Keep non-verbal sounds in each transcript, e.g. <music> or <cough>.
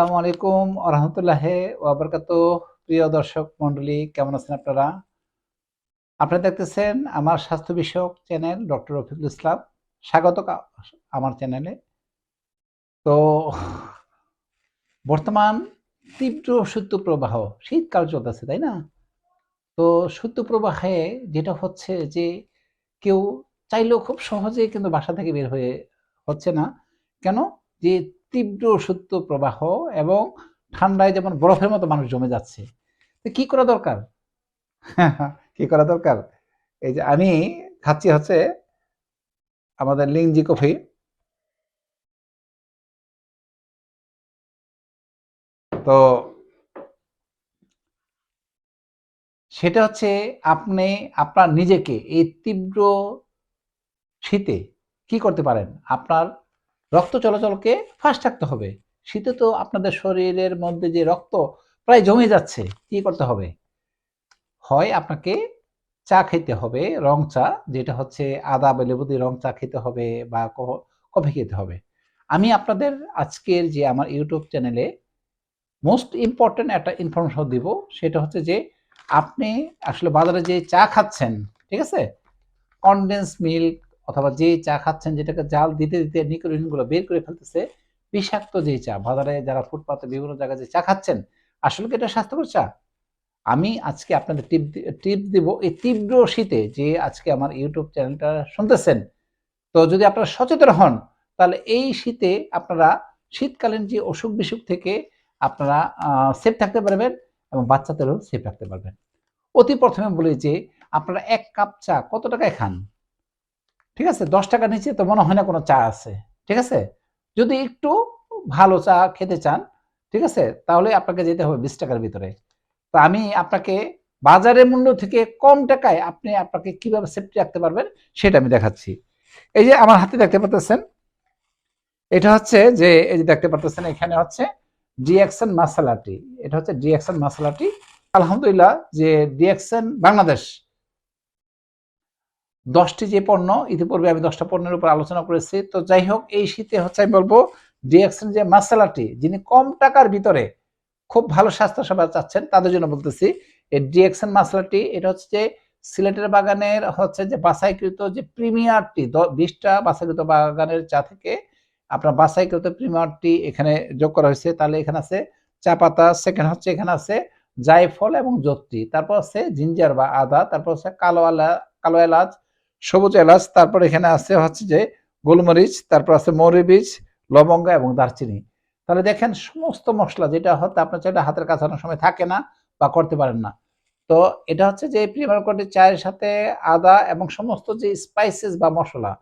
আসসালামু আলাইকুম আরহামতুল্লাহ ওয়াবারকাত প্রিয় দর্শক মন্ডলী, কেমন আছেন আপনারা? আপনারা দেখতেছেন আমার স্বাস্থ্য বিষয়ক চ্যানেল ডক্টর রফিকুল ইসলাম। স্বাগত আমার চ্যানেলে। তো, বর্তমান তীব্র সূত্র প্রবাহ, শীতকাল চলতেছে, তাই না? তো সূত্র প্রবাহে যেটা হচ্ছে যে, কেউ চাইলেও খুব সহজে কিন্তু বাসা থেকে বের হয়ে হচ্ছে না। কেন? যে তীব্র সূত্র প্রবাহ এবং ঠান্ডায় যেমন বরফের মতো মানুষ জমে যাচ্ছে। তো কি করা দরকার? <laughs> কি করা দরকার? এই যে আমি খাচ্ছি হচ্ছে আমাদের লিংজি কফি। তো সেটা হচ্ছে আপনি, আপনার নিজেকে এই তীব্র শীতে কি করতে পারেন? আপনার রক্ত চলাচলকে ফাস্ট রাখতে হবে। শীতে তো আপনাদের শরীরের মধ্যে যে রক্ত প্রায় জমে যাচ্ছে, কি করতে হবে? হয় আপনাকে চা খেতে হবে, রং চা, যেটা হচ্ছে আদা বা লেবু দিয়ে রং চা খেতে হবে বা কফি খেতে হবে। আমি আপনাদের আজকের যে আমার ইউটিউব চ্যানেলে মোস্ট ইম্পর্টেন্ট একটা ইনফরমেশন দিব, সেটা হচ্ছে যে আপনি আসলে বাজারে যে চা খাচ্ছেন, ঠিক আছে? কনডেন্স মিল্ক অথবা যে চা খাচ্ছেন, যেটাকে জাল দিতে দিতে নিকোটিনগুলো বের করে ফেলতেছে, বিষাক্ত যে চা, বাজারে যারা ফুটপাতে বিভিন্ন জায়গায় যে চা খাচ্ছেন, আসলে কি এটা স্বাস্থ্যকর চা? আমি আজকে আপনাদের টিপ টিপ দিব এই তীব্র শীতে যে আজকে আমার ইউটিউব চ্যানেলটা শুনতেছেন। তো যদি আপনারা সচেতন হন, তাহলে এই শীতে আপনারা শীতকালীন যে অসুখ বিসুখ থেকে আপনারা সেফ থাকতে পারবেন এবং বাচ্চাদেরও সেফ রাখতে পারবেন। অতি প্রথমে বলি যে, আপনারা এক কাপ চা কত টাকায় খান? ঠিক আছে? দশ টাকা নিচে তো মনে হয় না কোনো চা আছে। ঠিক আছে? যদি একটু ভালো চা খেতে চান, ঠিক আছে? তাহলে আপনাকে যেতে হবে বিশ টাকার ভিতরে। তো আমি আপনাকে বাজারের মূল্য থেকে কম টাকায় আপনি আপনাকে কীভাবে সেফটি রাখতে পারবেন, সেটা আমি দেখাচ্ছি। এই যে আমার হাতে দেখতে পাচ্ছেন, এটা হচ্ছে যে, এই যে দেখতে পাচ্ছেন, এখানে হচ্ছে ডিএক্সএন মাসালাটি এটা হচ্ছে ডিএক্সএন মাসালাটি আলহামদুলিল্লাহ যে ডিএক্সএন বাংলাদেশ দশটি যে পণ্য, ইতিপূর্বে আমি দশটা পণ্যের উপর আলোচনা করেছি। তো যাই হোক, এই শীতে হচ্ছে আমি বলব ডিএক্সএন যে মাসালাটি, যিনি কম টাকার ভিতরে খুব ভালো স্বাস্থ্য সেবা চাচ্ছেন, তাদের জন্য বলতেছি, এই ডিএক্সএন মাসালাটি, এটা হচ্ছে যে সিলেটের বাগানের হচ্ছে যে বাছাইকৃত যে প্রিমিয়ারটি বিশটা বাছাইকৃত বাগানের চা থেকে আপনার বাছাইকৃত প্রিমিয়ারটি এখানে যোগ করা হয়েছে। তাহলে এখানে আছে চা পাতা, সেকেন্ড হচ্ছে এখানে আছে জায়ফল এবং জত্রি তারপর আছে জিঞ্জার বা আদা, তারপর হচ্ছে কালো আলা কালো এলাচ সবুজ এলাচ, তারপর এখানে আছে হচ্ছে যে গোলমরিচ, তারপর আছে মৌরি বীজ লবঙ্গ এবং দারচিনি। তাহলে দেখেন সমস্ত মশলা যেটা হয়তো আপনার চাইলে হাতের কাছে অনেক সময় থাকে না বা করতে পারেন না। তো এটা হচ্ছে যে প্রিমিয়ার কোয়ালিটি চায়ের সাথে আদা এবং সমস্ত যে স্পাইসেস বা মশলা,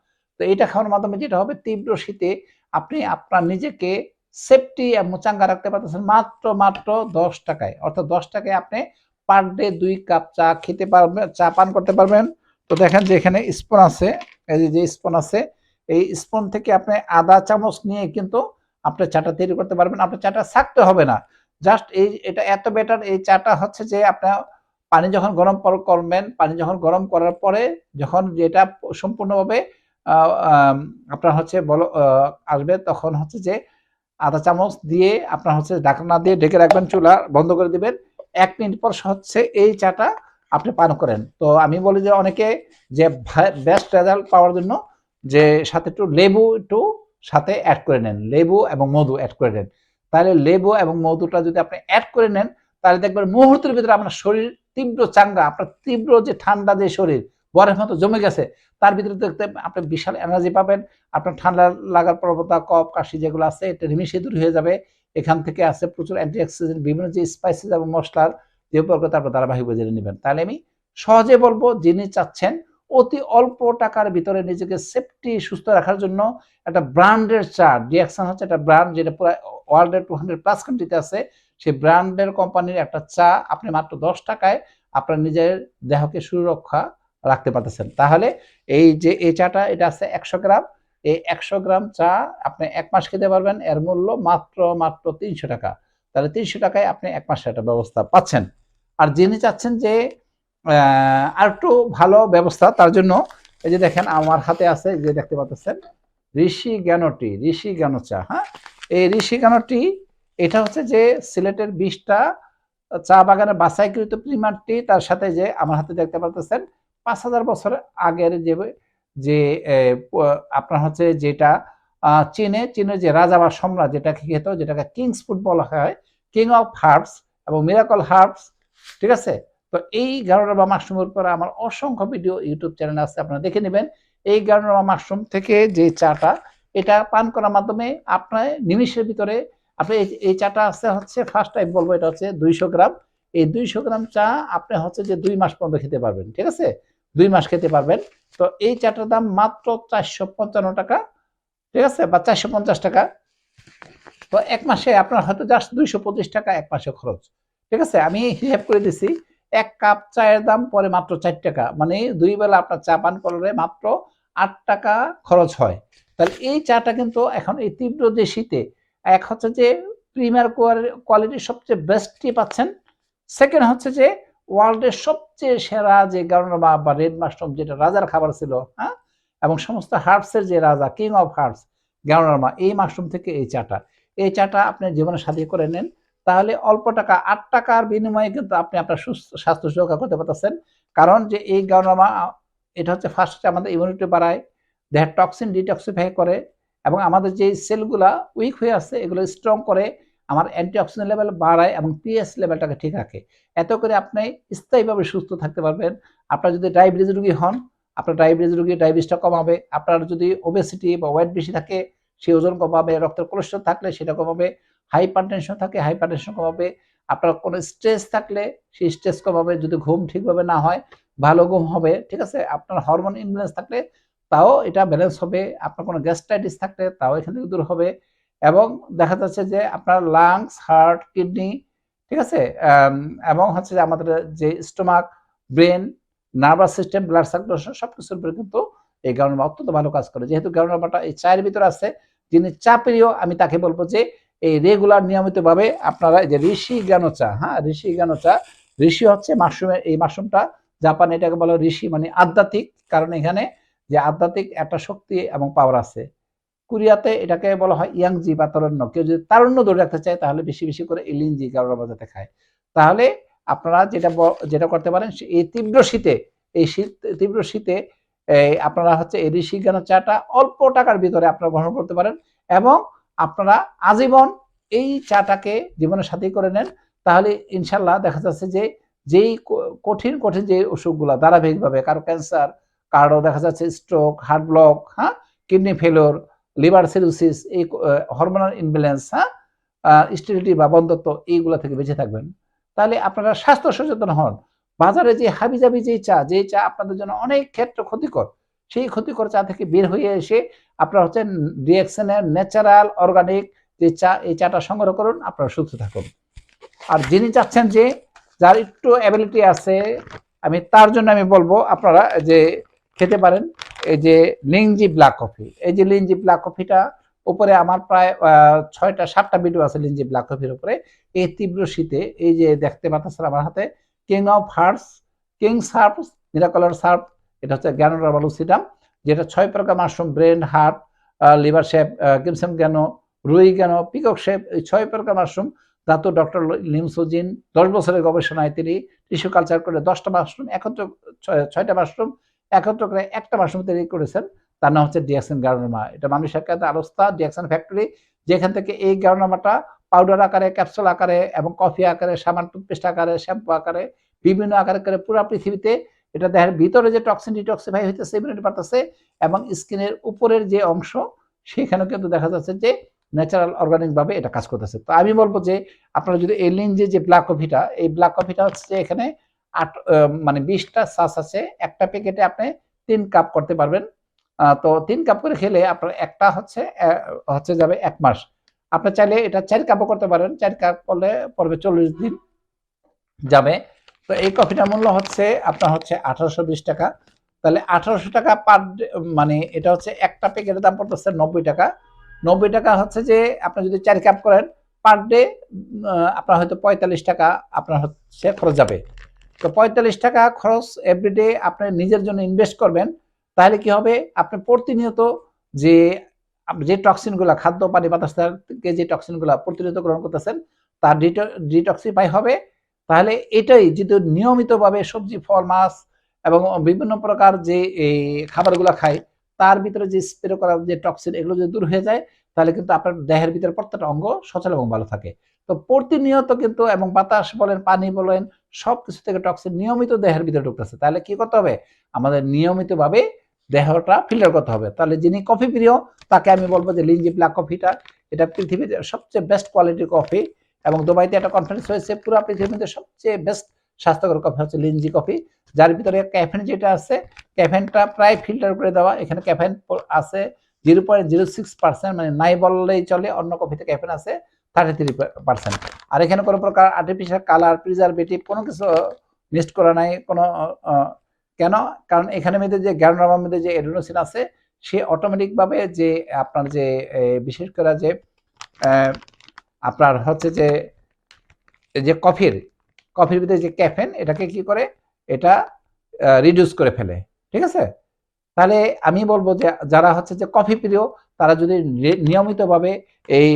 তো এটা খাওয়ার মাধ্যমে যেটা হবে তীব্র শীতে আপনি আপনার নিজেকে সেফটি এবং চাঙ্গা রাখতে পারতেছেন মাত্র মাত্র দশ টাকায়। অর্থাৎ দশ টাকায় আপনি পার ডে দুই কাপ চা খেতে পারবেন, চা পান করতে পারবেন। তো দেখেন যে এখানে স্পন আছে, এই যে- স্পুন আছে, এই স্পন থেকে আপনি আদা চামচ নিয়ে কিন্তু আপনি চাটা তৈরি করতে পারবেন। আপনার চাটা ছাকতে হবে না। জাস্ট এই এটা এত বেটার, এই চাটা হচ্ছে যে আপনার পানি যখন গরম করবেন পানি যখন গরম করার পরে যখন যেটা সম্পূর্ণভাবে আপনার হচ্ছে বলো আসবে তখন হচ্ছে যে আধা চামচ দিয়ে আপনার হচ্ছে ঢাকনা দিয়ে ঢেকে রাখবেন, চুলা বন্ধ করে দিবেন। এক মিনিট পর হচ্ছে এই চাটা আপনি পান করেন। তো আমি বলি যে অনেকে যে বেস্ট রেজাল্ট পাওয়ার জন্য যে সাথে একটু লেবু একটু সাথে অ্যাড করে নেন। লেবু এবং মধু অ্যাড করে নেন। তাহলে লেবু এবং মধুটা যদি আপনি অ্যাড করে নেন, তাহলে দেখবেন মুহূর্তের ভিতরে আপনার শরীর তীব্র চাঙ্গা, আপনার তীব্র যে ঠান্ডা যে শরীর, বরের মতো জমে গেছে, তার ভিতরে দেখতে আপনি বিশাল এনার্জি পাবেন। আপনার ঠান্ডা লাগার প্রবণতা, কফ, কাশি যেগুলো আছে, এটা নিমিশে দূর হয়ে যাবে। এখান থেকে আছে প্রচুর অ্যান্টি অক্সিডেন্ট বিভিন্ন যে স্পাইসেস এবং মশলার যে উপকারিতা আপনার ধারাবাহিকভাবে জেনে নেবেন। তাহলে আমি সহজে বলব, যিনি চাচ্ছেন, অতি অল্প টাকার ভিতরে নিজেকে সেফটি সুস্থ রাখার জন্য একটা ব্র্যান্ডের চা ডিএকশন হচ্ছে একটা ব্র্যান্ড যেটা পুরো ওয়ার্ল্ডের টু হান্ড্রেড প্লাস কান্ট্রিতে আছে। সেই ব্র্যান্ডের কোম্পানির একটা চা আপনি মাত্র দশ টাকায় আপনার নিজের দেহকে সুরক্ষা রাখতে পারতেছেন। তাহলে এই যে, এই চাটা, এটা আছে একশো গ্রাম। এই একশো গ্রাম চা আপনি এক মাস খেতে পারবেন। এর মূল্য মাত্র মাত্র তিনশো টাকা। তাহলে তিনশো টাকায় আপনি এক মাসের একটা ব্যবস্থা পাচ্ছেন। আর যিনি চাচ্ছেন যে আর একটু ভালো ব্যবস্থা, তার জন্য এই যে দেখেন আমার হাতে আছে যে দেখতে পাচ্ছেন, ঋষি জ্ঞানটি, ঋষি জ্ঞান চা হ্যাঁ? এই ঋষি জ্ঞানটি, এটা হচ্ছে যে সিলেটের বিষটা চা বাগানের বাছাইকৃত প্রিমারটি তার সাথে যে আমার হাতে দেখতে পারতেছেন পাঁচ হাজার বছর আগের যে যে আপনার হচ্ছে যেটা চীনে চীনের যে রাজা বা সম্রাট যেটাকে খেত, যেটাকে কিংস ফুড বলা হয় কিং অফ হার্বস এবং মিরাকল হার্বস ঠিক আছে? তো এই গারোরা বা মাশরুমের উপরে আমার অসংখ্য ভিডিও ইউটিউব চ্যানেল আছে, আপনারা দেখে নেবেন। এই গারোরা বা মাশরুম থেকে যে চাটা, এটা পান করার মাধ্যমে আপনার নিমিষের ভিতরে, আপনি এই চাটা আছে হচ্ছে ফার্স্ট টাইম বলব এটা হচ্ছে দুইশো গ্রাম। এই দুইশো গ্রাম চা আপনি হচ্ছে যে দুই মাস পর্যন্ত খেতে পারবেন, ঠিক আছে? দুই মাস খেতে পারবেন। তো এই চাটার দাম মাত্র চারশো পঞ্চান্ন টাকা, ঠিক আছে? বা চারশো পঞ্চাশ টাকা। তো এক মাসে আপনার হয়তো জাস্ট দুইশো পঁচিশ টাকা এক মাসে খরচ। ঠিক আছে? আমি হিসাব করে দিছি, এক কাপ চায়ের দাম পরে মাত্র চার টাকা। মানে দুই বেলা আপনার চা পান করলে মাত্র আট টাকা খরচ হয়। তাহলে এই চাটা কিন্তু এখন এই তীব্র যে শীতে, এক হচ্ছে যে প্রিমিয়ার কোয়ালিটির সবচেয়ে বেস্টটি পাচ্ছেন। সেকেন্ড হচ্ছে যে ওয়ার্ল্ডের সবচেয়ে সেরা যে গার্নমা বা রেড মাশরুম যেটা রাজার খাবার ছিল হ্যাঁ? এবং সমস্ত হার্বসের যে রাজা কিং অফ হার্বস গার্নমা এই মাশরুম থেকে এই চাটা। এই চাটা আপনি জীবনে সাথী করে নেন। তাহলে অল্প টাকা, আট টাকার বিনিময়ে কিন্তু আপনি আপনার সুস্থ, স্বাস্থ্য সুরক্ষা করতে পারতেছেন। কারণ যে এই গার্নমা এটা হচ্ছে ফার্স্ট হচ্ছে আমাদের ইমিউনিটি বাড়ায়, দেহের টক্সিন ডিটক্সিফাই করে এবং আমাদের যে সেলগুলা উইক হয়ে আছে, এগুলো স্ট্রং করে আমার অ্যান্টিঅক্সিডেন্ট লেভেল বাড়ায় এবং পিএস লেভেলটাকে ঠিক রাখে। এত করে আপনি স্থায়ীভাবে সুস্থ থাকতে পারবেন। আপনার যদি ডায়াবেটিস রোগী হন, আপনার ডায়াবেটিস রোগী ডায়াবেটিসটা কমাবে। আপনার যদি ওবেসিটি বা ওয়েট বেশি থাকে সেই ওজন কমাবে, রক্তের কোলেস্ট্রল থাকলে সেটা কমাবে। হাইপার টেনশন থাকে হাইপার টেনশন কমাবে। আপনার কোনো স্ট্রেস থাকলে সেই স্ট্রেস কমাবে, যদি ঘুম ঠিকভাবে না হয়, ভালো ঘুম হবে, ঠিক আছে? আপনার হরমোন ইনফ্লুয়েন্স থাকলে তাও এটা ব্যালেন্স হবে। আপনার কোনো গ্যাস্ট্রাইটিস থাকলে তাও এখান থেকে দূর হবে। এবং দেখা যাচ্ছে যে আপনার লাংস হার্ট কিডনি ঠিক আছে? এবং হচ্ছে যে আমাদের যে stomach brain nervous system blood circulation সব কিছুর উপরে কিন্তু এই গাউনমা অত্যন্ত ভালো কাজ করে। যেহেতু গাউনমাটা এই চায়ের ভিতরে আছে, যিনি চা আমি তাকে বলব যে এই রেগুলার নিয়মিতভাবে আপনারা যে ঋষি জ্ঞানো চা হ্যাঁ ঋষি জ্ঞানো চা ঋষি হচ্ছে মাশরুমের এই মাশরুমটা জাপানে এটাকে বলা ঋষি মানে আধ্যাত্মিক, কারণ এখানে যে আধ্যাত্মিক একটা শক্তি এবং পাওয়ার আছে। কোরিয়াতে এটাকে বলা হয় ইয়াংজি বা তরণ্য। কেউ যদি তারণ্য ধরে রাখতে চায়, তাহলে বেশি বেশি করে ইলিনজি কারোর বাজাতে খায় তাহলে আপনারা যেটা যেটা করতে পারেন এই তীব্র শীতে, এই শীত, তীব্র শীতে আপনারা হচ্ছে এই ঋষি জ্ঞান চাটা অল্প টাকার ভিতরে আপনারা গ্রহণ করতে পারেন এবং আপনারা আজীবন এই চাটাকে জীবনের সাথী করে নেন। তাহলে ইনশাল্লাহ দেখা যাচ্ছে যে, যেই কঠিন কঠিন যে অসুখগুলো, ধারাবাহিকভাবে কারও ক্যান্সার, কারও দেখা যাচ্ছে স্ট্রোক হার্ট ব্লক হ্যাঁ কিডনি ফেলোর লিভার সিরোসিস এই হরমোনাল ইনব্যালেন্স হ্যাঁ স্টেরিলিটি বা বন্ধত্ব এইগুলো থেকে বেঁচে থাকবেন। তাহলে আপনারা স্বাস্থ্য সচেতন হন। বাজারে যে হাবিজাবি যে চা যে চা আপনাদের জন্য অনেক ক্ষেত্রে ক্ষতিকর সেই ক্ষতিকর চা থেকে বের হয়ে এসে আপনার হচ্ছে রিয়াকশনের ন্যাচারাল অর্গানিক যে চা, এই চাটা সংগ্রহ করুন, আপনারা সুস্থ থাকুন। আর যিনি চাচ্ছেন যে যার একটু অ্যাবিলিটি আছে, আমি তার জন্য আমি বলব আপনারা যে খেতে পারেন, এই যে লিংজি ব্ল্যাক কফি এই যে লিংজি ব্ল্যাক কফিটা উপরে আমার প্রায় ছয়টা, সাতটা ভিডিও আছে লিঞ্জি ব্ল্যাক কফির উপরে। এই তীব্র শীতে, এই যে দেখতে পাচ্ছেন আমার হাতে কিং অফ হার্টস কিং সার্ফ মিরাকলার সার্ফ এটা হচ্ছে গ্যানোরা বালুসিডাম যেটা ছয় প্রকার mushroom, brain, heart liver shape কিমসেম জ্ঞান রুই জ্ঞান পিকক শেপ, এই ছয় প্রকার মাশরুম ধাতু ডক্টর লিমসোজিন, দশ বছরের গবেষণায় তিনি টিস্যু কালচার করে দশটা মাশরুম, একত্র ছয়- ছয়টা মাশরুম, একত্র করে একটা মাশরুম তৈরি করেছেন, তার নাম হচ্ছে ডিয়াকসন গার্নোমা। এটা মানুষ আকারে আলোস্তা ডিয়াকসন ফ্যাক্টরি, যেখান থেকে এই গার্নোমাটা পাউডার আকারে, ক্যাপসুল আকারে এবং কফি আকারে, সাবান, টুথপেস্ট আকারে, শ্যাম্পু আকারে, বিভিন্ন আকারে করে পুরো পৃথিবীতে এটা দেহের ভিতরে যে টক্সিন ডিটক্সিফাই হইতেছে ইমিউনিটি বাড়তেছে এবং স্কিনের উপরের যে অংশ, সেখানেও কিন্তু দেখা যাচ্ছে যে ন্যাচারাল অর্গানিক ভাবে এটা কাজ করতেছে। তো আমি বলব যে আপনারা যদি এই লিঞ্জে যে ব্ল্যাক কফিটা এই ব্ল্যাক কফিটা হচ্ছে এখানে আট মানে বিশটা সাস আছে, একটা প্যাকেটে আপনি তিন কাপ করতে পারবেন। তো তিন কাপ করে খেলে আপনার একটা হচ্ছে হচ্ছে যাবে এক মাস। আপনি চাইলে এটা চার কাপও করতে পারেন, চার কাপ করলে পড়বে চল্লিশ দিন যাবে। তো এই কফিটার মূল্য হচ্ছে, আপনার হচ্ছে আঠারোশো বিশ টাকা। তাহলে আঠারোশো টাকা পার মানে এটা হচ্ছে একটা প্যাকেটের দাম পড়তেছে নব্বই টাকা। নব্বই টাকা হচ্ছে যে, আপনি যদি চার কাপ করেন, পার ডে আপনার হয়তো পঁয়তাল্লিশ টাকা আপনার হচ্ছে খরচ যাবে। তো পঁয়তাল্লিশ টাকা খরচ এভরিডে আপনি নিজের জন্য ইনভেস্ট করবেন, তাহলে কি হবে? আপনি প্রতিনিয়ত যে যে টক্সিনগুলো খাদ্য, পানি, বাতাস থেকে যে টক্সিনগুলো প্রতিনিয়ত গ্রহণ করতেছেন, তার ডিটক্সিফাই হবে। তাহলে এটাই যদি নিয়মিতভাবে সবজি, ফল, মাছ এবং বিভিন্ন প্রকার যে এই খাবারগুলো খায়, তার ভিতরে যে স্প্রে করা যে টক্সিন এগুলো যদি দূর হয়ে যায়, তাহলে কিন্তু আপনার দেহের ভিতরে প্রত্যেকটা অঙ্গ সচল এবং ভালো থাকে। তো প্রতিনিয়ত কিন্তু এবং বাতাস বলেন, পানি বলেন সব কিছু থেকে টক্সিন নিয়মিত দেহের ভিতরে ঢুকতেছে। তাহলে কি করতে হবে? আমাদের নিয়মিতভাবে দেহটা ফিল্টার করতে হবে। তাহলে যিনি কফি প্রিয়, তাকে আমি বলব যে লিঞ্জি ব্ল্যাক কফিটা এটা পৃথিবীর সবচেয়ে বেস্ট কোয়ালিটির কফি এবং দুবাইতে একটা কনফারেন্স হয়েছে, পুরো পৃথিবীর মধ্যে সবচেয়ে বেস্ট স্বাস্থ্যকর কফি হচ্ছে লিঞ্জি কফি যার ভিতরে ক্যাফেন যেটা আছে ক্যাফেনটা প্রায় ফিল্টার করে দেওয়া, এখানে ক্যাফেন আছে zero point zero six percent মানে নাই বললেই চলে, অন্য কফিতে ক্যাফেন আছে থার্টি থ্রি পার্সেন্ট আর এখানে কোনো প্রকার আর্টিফিশিয়াল কালার প্রিজারভেটিভ কোনো কিছু মিক্সড করা নাই, কোনো কেন? কারণ এখানে মধ্যে যে গ্যানোরামার মধ্যে যে এডোনোসিন আছে, সে অটোমেটিকভাবে যে আপনার যে বিশেষ করে যে আপনার হচ্ছে যে যে কফির কফির ভিতরে যে ক্যাফেন, এটাকে কি করে? এটা রিডিউস করে ফেলে, ঠিক আছে? তাহলে আমি বলব যে, যারা হচ্ছে যে কফি প্রিয়, তারা যদি নিয়মিতভাবে এই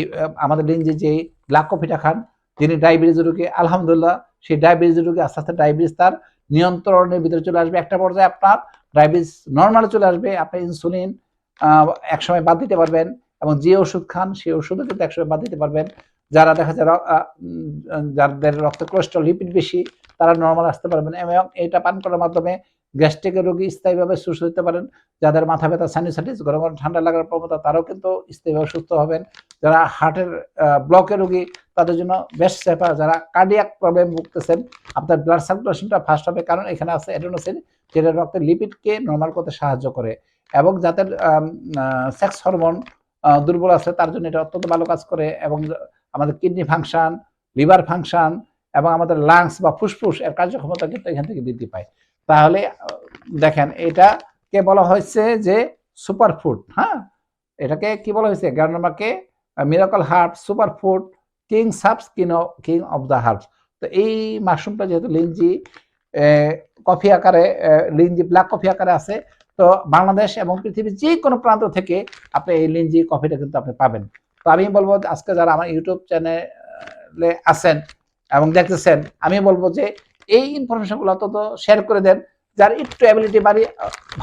আমাদের লিঞ্জে যে ব্ল্যাক কফিটা খান, যিনি ডায়াবেটিস রোগী, আলহামদুলিল্লাহ, সেই ডায়াবেটিস রোগী আস্তে আস্তে ডায়াবেটিস তার নিয়ন্ত্রণের ভিতরে চলে আসবে। একটা পর্যায়ে আপনার ডায়াবেটিস নর্মালে চলে আসবে, আপনি ইনসুলিন একসময় বাদ দিতে পারবেন এবং যে ওষুধ খান, সেই ওষুধও কিন্তু একসময় বাদ দিতে পারবেন। যারা দেখা যায় যাদের রক্ত কোলেস্ট্রল লিপিড বেশি, তারা নর্মাল আসতে পারবেন এবং এটা পান করার মাধ্যমে গ্যাস্ট্রিকের রোগী স্থায়ীভাবে সুস্থ হতে পারেন। যাদের মাথা ব্যথা সাইনোসাইটিস গরম গরম ঠান্ডা লাগার প্রবণতা, তারাও কিন্তু স্থায়ীভাবে সুস্থ হবেন। যারা হার্টের ব্লকের রোগী, তাদের জন্য বেস্ট সেফা যারা কার্ডিয়াক প্রবলেম ভুগতেছেন, আপনার ব্লাড সার্কুলেশনটা ফাস্ট হবে। কারণ এখানে আছে অ্যাডোনোসিন যেটা রক্তের লিপিডকে নর্মাল করতে সাহায্য করে। এবং যাদের সেক্স হরমোন দুর্বল আছে, তার জন্য এটা অত্যন্ত ভালো কাজ করে। এবং আমাদের কিডনি ফাংশন লিভার ফাংশন এবং আমাদের লাংস বা ফুসফুস এর কার্যক্ষমতা কিন্তু এখান থেকে বৃদ্ধি পায়। তাহলে দেখেন, এটাকে বলা হয়েছে যে সুপার ফুড হ্যাঁ? এটাকে কি বলা হয়েছে? গার্নামাকে miracle heart super food king subs king king of the herbs তো এই মাশরুমটা যেহেতু লিঞ্জি কফি আকারে লিঞ্জি ব্ল্যাক কফি আকারে আছে, তো বাংলাদেশ এবং পৃথিবীর যে কোনো প্রান্ত থেকে আপনি এই লিঞ্জি কফিটা কিন্তু আপনি পাবেন। তো আমি বলব আজকে যারা আমার ইউটিউব চ্যানেলে আছেন এবং দেখতেছেন, আমি বলব যে এই ইনফরমেশনগুলো অন্তত শেয়ার করে দেন, যার একটু অ্যাবিলিটি বাড়ি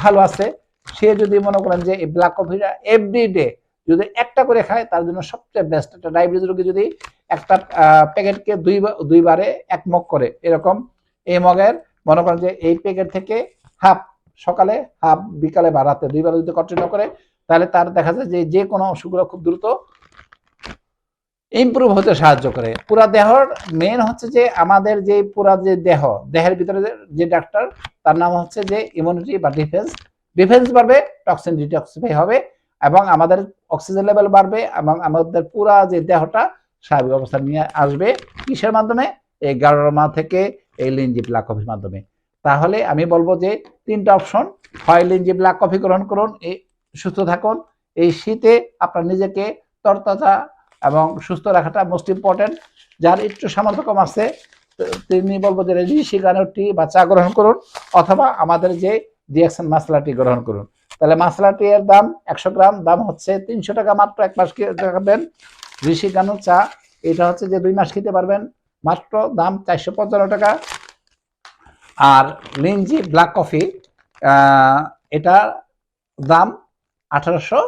ভালো আছে। সে যদি মনে করেন যে এই ব্ল্যাক কফিটা এভরি ডে যদি একটা করে খায়, তার জন্য সবচেয়ে বেস্ট একটা ডায়াবেটিস রোগী যদি একটা প্যাকেটকে দুই দুইবারে এক মগ করে, এরকম। এই মগের মনে করেন যে এই প্যাকেট থেকে হাফ সকালে হাফ বিকালে বা রাতে দুইবার যদি কন্টিনিউ করে, তাহলে তার দেখা যায় যে যে কোনো অসুখগুলো খুব দ্রুত ইমপ্রুভ হতে সাহায্য করে। পুরা দেহর মেন হচ্ছে যে আমাদের যে পুরা যে দেহ, দেহের ভিতরে যে ডাক্তার, তার নাম হচ্ছে যে ইমিউনিটি বা ডিফেন্স ডিফেন্স বাড়বে টক্সিন ডিটক্সিফাই হবে এবং আমাদের অক্সিজেন লেভেল বাড়বে এবং আমাদের পুরা যে দেহটা স্বাভাবিক অবস্থা নিয়ে আসবে কিসের মাধ্যমে? এই গারোমা থেকে এই লিঞ্জি ব্ল্যাক কফির মাধ্যমে। তাহলে আমি বলব যে তিনটা অপশন হয় লিঞ্জি ব্ল্যাক কফি গ্রহণ করুন, এই সুস্থ থাকুন, এই শীতে আপনার নিজেকে তরতাজা এবং সুস্থ রাখাটা মোস্ট ইম্পর্টেন্ট যার একটু সামর্থ্য কম আছে তিনি বলব যে ঋষি গানের টি বা চা গ্রহণ করুন, অথবা আমাদের যে ডিএকশন মশলাটি গ্রহণ করুন। তাহলে মশলাটি এর দাম একশো গ্রাম, দাম হচ্ছে তিনশো টাকা মাত্র এক মাস খাবেন। ঋষি গানু চা, এটা হচ্ছে যে দুই মাস খেতে পারবেন, মাত্র দাম চারশো পঞ্চান্ন টাকা। আর লিঞ্জি ব্ল্যাক কফি এটা দাম আঠারোশো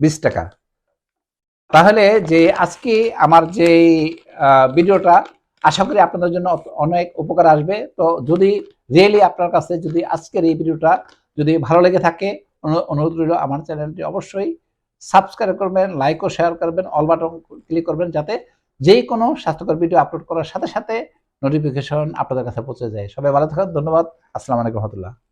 বিশ টাকা। তাহলে যে আজকে আমার যে ভিডিওটা, আশা করি আপনাদের জন্য অনেক উপকার আসবে। তো যদি রিয়েলি আপনার কাছে যদি আজকের এই ভিডিওটা যদি ভালো লেগে থাকে অনুরোধ রইল আমার চ্যানেলটি অবশ্যই সাবস্ক্রাইব করবেন লাইক ও শেয়ার করবেন অল বাটন ক্লিক করবেন যাতে যেই কোনো স্বাস্থ্যকর ভিডিও আপলোড করার সাথে সাথে নোটিফিকেশন আপনাদের কাছে পৌঁছে যায়। সবাই ভালো থাকুন, ধন্যবাদ। আসসালামু আলাইকুম রহমতুল্লাহ।